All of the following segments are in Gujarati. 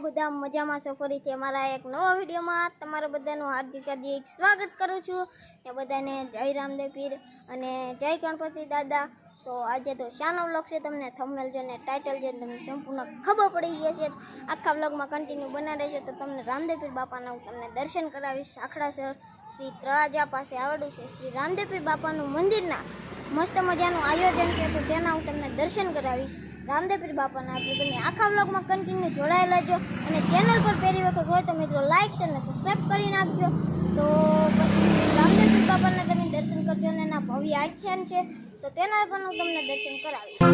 બધા મજામાં છો? ફરીથી અમારા એક નવા વિડીયોમાં તમારા બધાનું હાર્દિક હાર્દિક સ્વાગત કરું છું. ને બધાને જય રામદેવ પીર અને જય ગણપતિ દાદા. તો આજે તો શાનો વ્લોગ છે તમને થંબનેલ ને ટાઇટલ જોઈને તમને સંપૂર્ણ ખબર પડી ગઈ છે આખા વ્લોગમાં કન્ટિન્યુ બના રહેશે તો તમને રામદેવ પીર બાપાના હું તમને દર્શન કરાવીશ. આખડાસર શ્રી તળાજા પાસે આવેલું છે. શ્રી રામદેવ પીર બાપાનું મંદિરના મસ્ત મજાનું આયોજન છે. તો તેના હું તમને દર્શન કરાવીશ. રામદેવપીર બાપાના આપણે તમે આખા બ્લોગમાં કન્ટિન્યુ જોડાયેલા જો અને ચેનલ પર પહેલી વખત હોય તો મિત્રો લાઈક અને સબસ્ક્રાઈબ કરી નાખજો. તો રામદેવપીર બાપાના તમે દર્શન કરજો અને એના ભવ્ય આખ્યાન છે. તો તેના પણ હું તમને દર્શન કરાવીશ.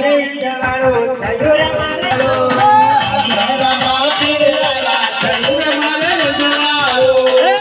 રે અંજવાળું થયું રે મારે